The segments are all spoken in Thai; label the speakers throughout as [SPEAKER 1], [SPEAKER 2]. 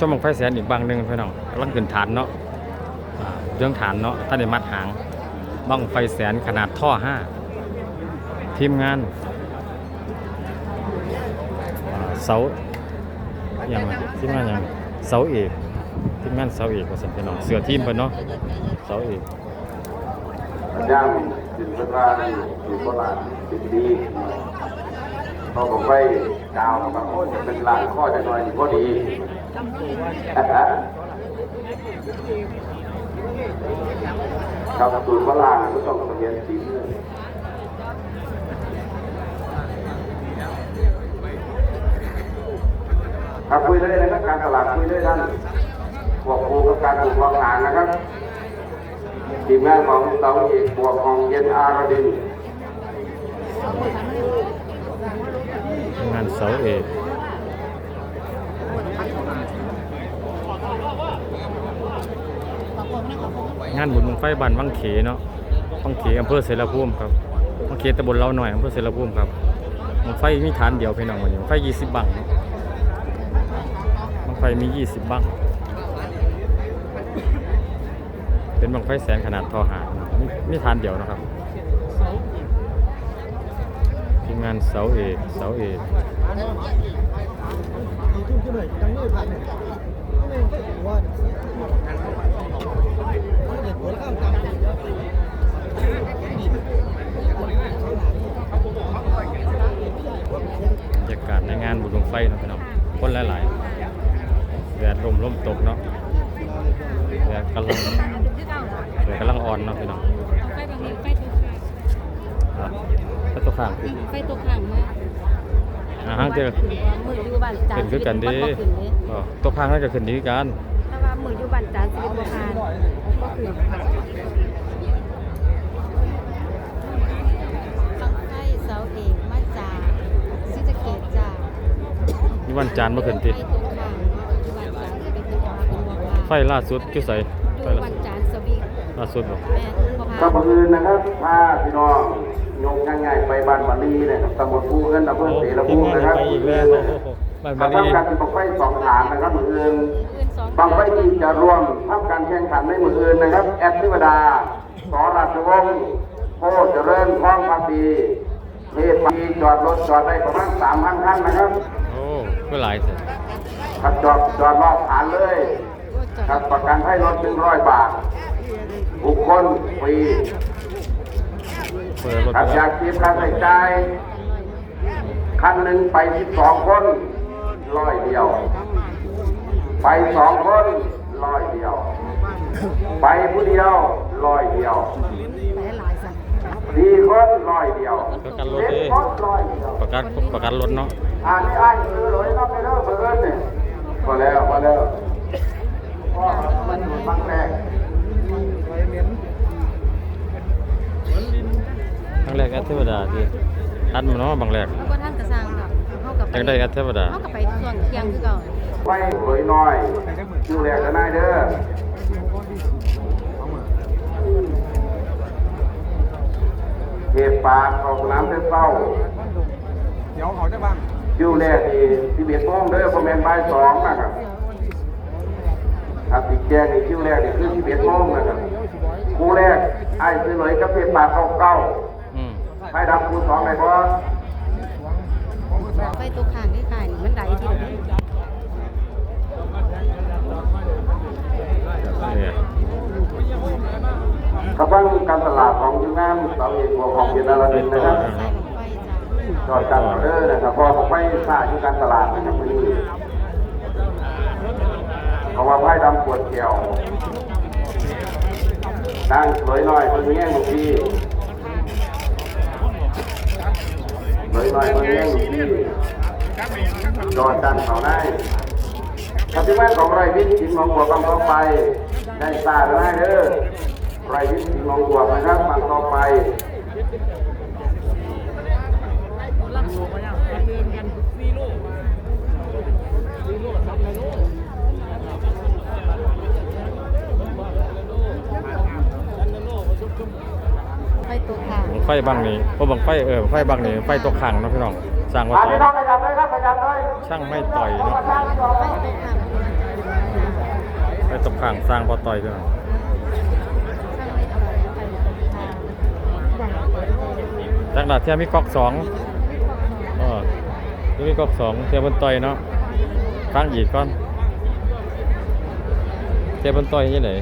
[SPEAKER 1] ช่วงบังไฟแสนอีกบางหนึ่งพี่น้องกำลังขึ้นฐานเนาะเรื่องฐานเนาะท่านได้มัดหางบังไฟแสนขนาดท่อห้าทีมงานเสาอย่างไรทีมงานอย่างเสาเอกทีมงานเสาเอกว่าสันพี่น้องเสือทีมเพิ่นเนาะเสาเอก
[SPEAKER 2] ย่างสินค้าอยู่โบราณสินดีพอผมไปกาวบางคนเป็นลานข้อจะน้อยก็ดี ครับสูตรโบราณก็ต้องเรียนสีครับคุยเลยนะครับการตลาดคุยเลยท่านบวกคูกับการปลูกวางหางนะครับทีมงานของเตาเอกบวกของเย็นอารดิน
[SPEAKER 1] งานเสาเอก งานบุญบังไฟบ้านวังเขเนาะวังเขอำเภอเสรภูมิครับวังเขตำบลเล่าหน่อยอำเภอเสรภูมิครับบังไฟมีฐานเดียวพี่น้องวันนี้บังไฟ20บังเนาะบังไฟมี20บังเป็นบังไฟแสนขนาดทอหานมมีฐานเดียวนะครับทีมงานเสาเอกเสาเอก บรรยากาศในงานบุญบังไฟเนาะพี่น้องคนหลายๆแดดลมลมตกเนาะแดดกำลังแดดกำลังอ่อนเนาะพี่น้อง
[SPEAKER 3] ไฟบางทีไฟตัวข้าง
[SPEAKER 1] ครับแล้วตัวข้างคือ
[SPEAKER 3] ไฟตัวข้างมา
[SPEAKER 1] อ่าห้างเจอ
[SPEAKER 3] มืออยู่บ้านจาน
[SPEAKER 1] เป็นคือกันเดี
[SPEAKER 3] บ่ขึ้นเลย
[SPEAKER 1] ตัวข้างน่าจะขึ้นดีคือกัน
[SPEAKER 3] ถ้าว่ามืออยู่บ้านจานสิเป็นบ่ทานก็ขึ้นฟังไฟเสาเอกมาจากซิสะเกตจาก
[SPEAKER 1] นี่วันจานเมื่อคืน
[SPEAKER 3] ไฟ
[SPEAKER 1] ที่
[SPEAKER 3] ตัวข้างอยู่บ้านจานสิเป็นตัวเป็นบ่ทาน
[SPEAKER 1] ไฟล่าสุดกี่ใส่
[SPEAKER 3] อ
[SPEAKER 1] ไฟ
[SPEAKER 3] ยู่
[SPEAKER 1] ล่า
[SPEAKER 3] บ้า
[SPEAKER 1] สุ
[SPEAKER 3] น
[SPEAKER 1] ด
[SPEAKER 3] จานสวี
[SPEAKER 1] ล่าสุดบอก
[SPEAKER 3] แม่บ่พา
[SPEAKER 2] ครับอื่นนะครับพาพี่น้องยกง่ายๆไปบ้านบาลีนะครับตำบลภูเงินอำเภอเสรภูมินะครับ
[SPEAKER 1] ไปอีกแล้ว บ้าน
[SPEAKER 2] ครั
[SPEAKER 1] บา
[SPEAKER 2] บ
[SPEAKER 1] ลี
[SPEAKER 2] ทำการเป็นบังไฟสองฐานนะครับมืออื่น
[SPEAKER 3] อื่นสอง
[SPEAKER 2] บังไฟที่จะรวมทำการแข่งขันในมืออื่นนะครับ แอดทิวดาสอราชวงศ์โพเจริญท้องพักดีเทพปีจอดรถจอดได้ประมาณสามพันคันนะครับ
[SPEAKER 1] โอ้ก็หลายสิ
[SPEAKER 2] ครับจอดจอดรอบฐานเลยครับประกันให้รถหนึ่งร้อยบาท บุคคลฟรี
[SPEAKER 1] เปิดรถ
[SPEAKER 2] ครับ
[SPEAKER 1] ไป
[SPEAKER 2] อ
[SPEAKER 1] แล้
[SPEAKER 2] ยาวกคิดค่าใช้จ่ายคันหนึ่งไปสิบสองคน ร้อยเดียว ไปสองคนร้อยเดียว ไปผู้เดียวร้อยเดียว
[SPEAKER 3] ไปหลายสัก
[SPEAKER 2] สี่คนร้อยเดียว
[SPEAKER 1] ประกันรถ
[SPEAKER 2] เจ็ด
[SPEAKER 1] ดิ
[SPEAKER 2] คนร้อยเดียว
[SPEAKER 1] ประกันประกันรถเนาะ
[SPEAKER 2] อ่านนี่อ่านคือรถก็ไปเลิกเพิ่นเนี่ยพอแล้วพอแล้วพ่อมันอยู่บางแรก
[SPEAKER 1] ครั้งแรกแอดเทวดาที่ทันมันเนาะบางแรก
[SPEAKER 3] กับ
[SPEAKER 1] อยากได้แอดเทวดา
[SPEAKER 3] เขากับไปส่วนเที่ยงคือเก่า
[SPEAKER 2] ไว้สวยน้อยดูแลกันได้เด้อเทปปากออกน้ำเป็นเศร้า
[SPEAKER 4] เดี๋ยวเขาจะบ้าง
[SPEAKER 2] อยู่แรกนี่ที่เบียดโมงเด้อประมาณบ่ายสองนะครับครับอีกแจ้งนี่คิวแรกนี่คือที่เบียดโมงนะครับคู่แรกไอ้ซื้อหน่อยกับเทปปากเก้าเก้า
[SPEAKER 1] อืม
[SPEAKER 2] ให้ดำคู่สองไหนบ่
[SPEAKER 3] ไปตัวข้างที่ขายนี่มันไหลที่เดียว
[SPEAKER 1] เนี่ย
[SPEAKER 2] กระบังการตลาดของยูงานเสาเอกหัวของเยนราดินนะครับ
[SPEAKER 3] ใส่ของไฟจ้ะ
[SPEAKER 2] จอดกันเด้อนะครับเพอผมไม่ทราบอยู่การตลาดนะครับมื้อนี้เพราะว่าไพ่ดำปวดเกี่ยวนั่งสวยหน่อยคนแง่งหลวงพี่สวยหน่อยคนแง่งหลวงพี่ จอดกันเขาได้ครับที่แม่ของไรวิทย์สิงห์ของบัวบางต่อไป ได้ทราบได้เด้อไรวิทย์สิงห์ของบัวนะครับบางต่อไป
[SPEAKER 3] ไปตัวข้าง
[SPEAKER 1] บังไฟบางนี้เพราะบางไฟเออบังไฟบางนี้ไฟตกขังเนาะพี่น้อง สร้างว่า
[SPEAKER 2] อ่า
[SPEAKER 1] ต่อ
[SPEAKER 2] พี่น้องขยับเลยครับขยับเลย
[SPEAKER 1] ช่างไม่ต่อยเนาะ
[SPEAKER 3] ไปตัวข้าง
[SPEAKER 1] ตกข้างสร้างพอต่อยพี่น้อง
[SPEAKER 3] ข้างไม่ต่อยไปตกทาง
[SPEAKER 1] จากนั้นเทียมีก๊อกสองเออเทียมีก๊อกสองเทียบนต่อยเนาะข้างอีกก่อนเทียบนต่อยยี่ไหน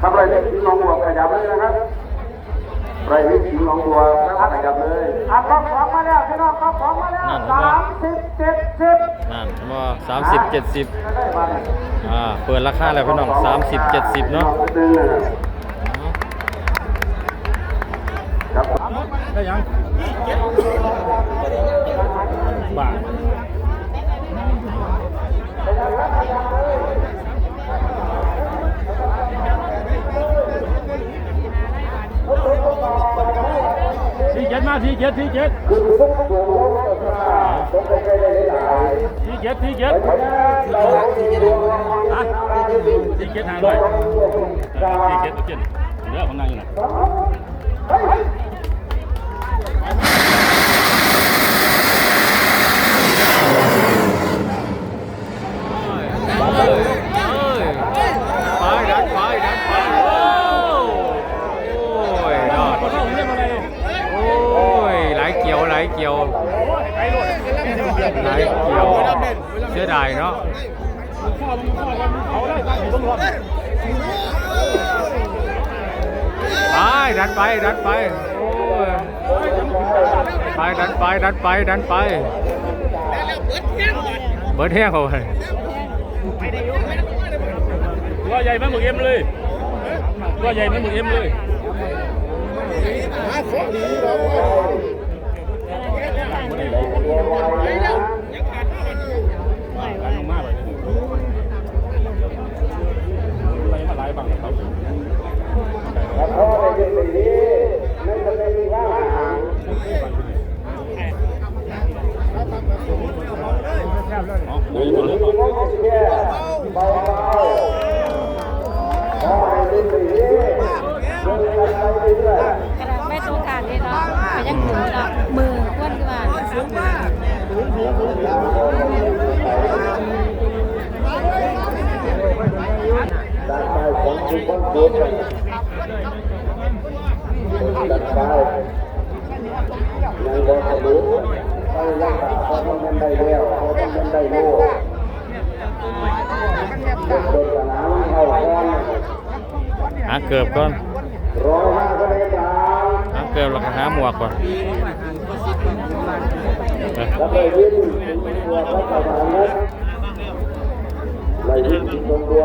[SPEAKER 2] ครับไรวิทย์สิงห์หนองบัวขยับเลยนะครับไรวิทย์สิงห์หนองบัวขยับเลยอะกล้องสองมาแล้วพี่น้องกล้องสองมาแล้ว
[SPEAKER 1] นั่น
[SPEAKER 2] สามสิบเจ็ดสิบ
[SPEAKER 1] นั่นว่าสามสิบ เจ็ดสิบ
[SPEAKER 2] ได้มา
[SPEAKER 1] อ่า เปิดราคาแล้วพี่น้องสามสิบเจ็ดสิบเนาะ
[SPEAKER 2] ดึงเลยครับ
[SPEAKER 1] ได้ยังบาท
[SPEAKER 5] ทีเจ็ดมาทีเจ็ดทีเจ็ด
[SPEAKER 2] คือ ทุกตัวลงกับราต้องไปใกล้ได้หลาย
[SPEAKER 5] ทีเจ็ดทีเจ็ด
[SPEAKER 2] เราทีเดียว
[SPEAKER 5] อะทีเจ็ดหาด้วยทีเจ็ดตัวเจ็ดเดี๋ยวของนายอยู่ไหน
[SPEAKER 1] ไปดันไปดันไปโอ้ยยอด
[SPEAKER 5] เข้าเรื่องอะไร
[SPEAKER 1] โอ้ยไหลเกี่ยวไหลเกี่ยว
[SPEAKER 5] ไอ้รถ
[SPEAKER 1] ไหลเกี่ยวเสียดายเนาะ
[SPEAKER 5] ข้อมึงข้อกันเขาได้ตั้งอยู่ตรงรถ
[SPEAKER 1] ไป ดันไปดันไปโอ้ยไปดันไปดันไปดันไปเบิร์ดแห้งเขาไป
[SPEAKER 5] ตัวใหญ่ไหมหมึกเอ็มเลยตัวใหญ่ไหมหมึกเอ็มเลย
[SPEAKER 3] ไหวไหว
[SPEAKER 5] ลงมาเลยอะไรมาหลายบังเขา
[SPEAKER 2] พ่อในเรื่องนี้ไม่จำเป็นว่าหาง
[SPEAKER 5] อ๋อ
[SPEAKER 2] หรือว่าแค่เบาๆพ่อในเรื่องนี้เดินกัน ไปเรื่อย
[SPEAKER 3] กระดาษไม่ต้องการนี่เนาะยังถึงเนาะมือควนขึ้นมา
[SPEAKER 2] ด้านซ้ายของคุณคนเกิดด้านซ้ายยังบ่ทะลุไปยังพอต้องมันได้แล้วพอต้องมันได้โล่โดนสนามเข้าก้
[SPEAKER 1] หาเกือบก่อน
[SPEAKER 2] ร้อยห้าคะแนนสาม
[SPEAKER 1] หาเกือบแล้วก็หาหมวกก่อนไป
[SPEAKER 2] แล้วไปวิ่งตัวพระประธานนั้นเลยวิ่งตรงตัว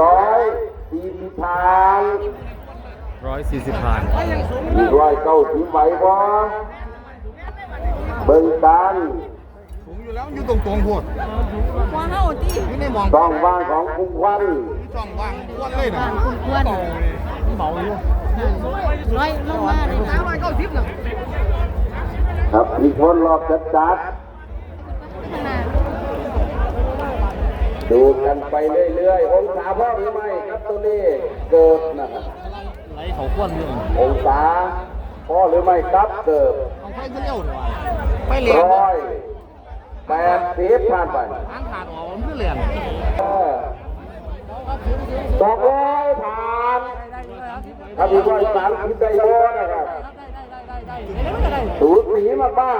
[SPEAKER 2] ร้อยสี่สิบพัน
[SPEAKER 1] ร้อยสี่สิบผ่าน
[SPEAKER 2] มีร้อยเก้าสิบไหวบ่เบิ่งกัน
[SPEAKER 4] สูงอยู่แล้วอยู่ตรงตรงๆพวด
[SPEAKER 3] ว่าเฮาที่
[SPEAKER 4] ไม่ได้มอง
[SPEAKER 2] ต้องวางของคุ้มควัน
[SPEAKER 4] จ้องว่างพวดเลยนะ
[SPEAKER 3] คุณควร
[SPEAKER 4] เบาอยู่
[SPEAKER 3] ร้อยลงมาเลยนะ
[SPEAKER 4] ร้อยเก้าสิบนะครับ
[SPEAKER 2] มีคนรอบจัดจัด
[SPEAKER 3] ด
[SPEAKER 2] ๆดูกันไปเรื่อยๆ องศาพ่อหรือไม่ครับตัวนี้เกิดนะครับ
[SPEAKER 5] ไหลเขาควนอยู่
[SPEAKER 2] องศาพ่อหรือไม่ครับเกิด
[SPEAKER 4] เอาไปเร็วดีกว่าไปเรียน
[SPEAKER 2] ร้อยแปดสิบผ่านไป
[SPEAKER 4] ทางขาดออกมันคือเรียน
[SPEAKER 2] สองร้อยผ่านถ้ามีร้อยสามสิบได้โลนะครับสูสีมากบ้า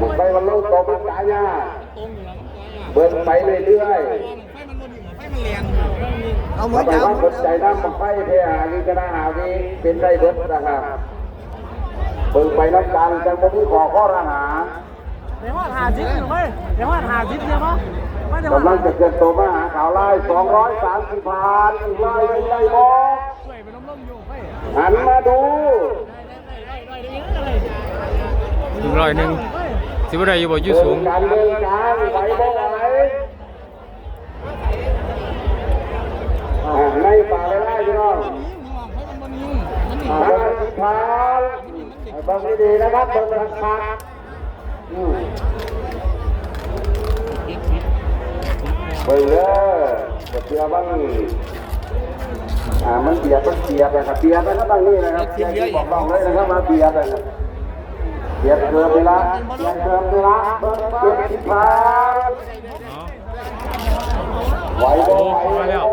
[SPEAKER 2] ผมไปวันลงตกมันตายยาเบิ่งไปเรื่อย
[SPEAKER 4] เอาหมือน
[SPEAKER 2] ไป
[SPEAKER 4] เจ้า
[SPEAKER 2] ว่าสนใจน้ำมันไฟเพียหาวีกระหาวีเป็นได้เบิดนะครับเบิ่งไปน้ำกันจังบ่มีขอข้อระหา
[SPEAKER 4] เดี๋ยวว่าหาซิปหรือไม่เดี๋ยวว่าหาซิปเดียวมั้
[SPEAKER 2] กำลังจะเกินตัวมาหาข่าวไล่สองร้อยสามสิบพันอีกไล่ไม่ได้บอหันมาดู
[SPEAKER 1] อีกร้อยหนึ่งสิบได้อยู่บ่อยู่สูง
[SPEAKER 2] เดินการเดินการไหวบ่ไหวอ่าในป่าไล่พี่น้องห้าสิบพันเบิ่งให้ดีนะครับเบิ่งราค เบิ่งเบ่เชื่อบ้างอ่อ่ามันเบียดมันเบียดนะครับเบียดนะครับตั้งนี่นะครับเบียดบอกต้องเลยนะครับมาเบียดนะครับเบียดเกินเวลาเบียดเกินเวลาเบิร์เบิร์ทิพาน
[SPEAKER 1] เอา
[SPEAKER 2] ไหวไหว
[SPEAKER 1] มาแล้ว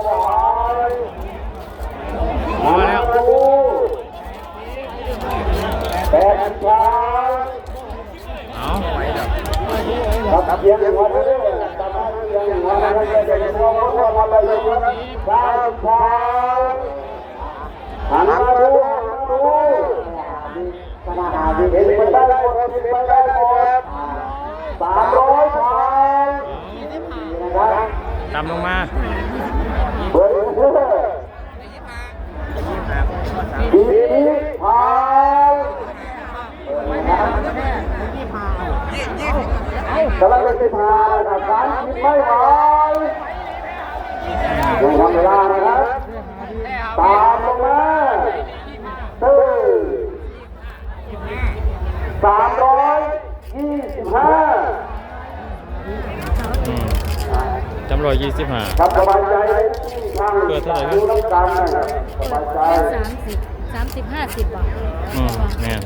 [SPEAKER 2] ไหว
[SPEAKER 1] มาแล้ว
[SPEAKER 2] แปดทิพาน
[SPEAKER 1] เอาไหวแล้ว
[SPEAKER 2] ครับเพียงอย่างวันนี้ตามมาเพียงอย่างวันนี้จะจะมองว่ามาไปอ ย่างนี้สามพานหันมาดูหันมาดูเห็นมันได้หมดเห็นมันได้หมดสามร้อยพานนะครับ
[SPEAKER 1] ตามลงมา
[SPEAKER 2] เบอร์หนึ่งคือดีพานกำลังจะพานะครับการคิดไม่ไห วยังทำเวลานะครับตามลงมาตื้อสามร้อยยี่สิบห้า
[SPEAKER 1] อืมจำรอยยี่สิบห้า
[SPEAKER 2] ครับสบายใจทาง
[SPEAKER 1] เปิดเท่าไหร่นะ
[SPEAKER 2] ดูน้ำตาลนะครับสบายใจ
[SPEAKER 3] สามสิบสามสิบห้าสิบบาท
[SPEAKER 1] อืมแม่น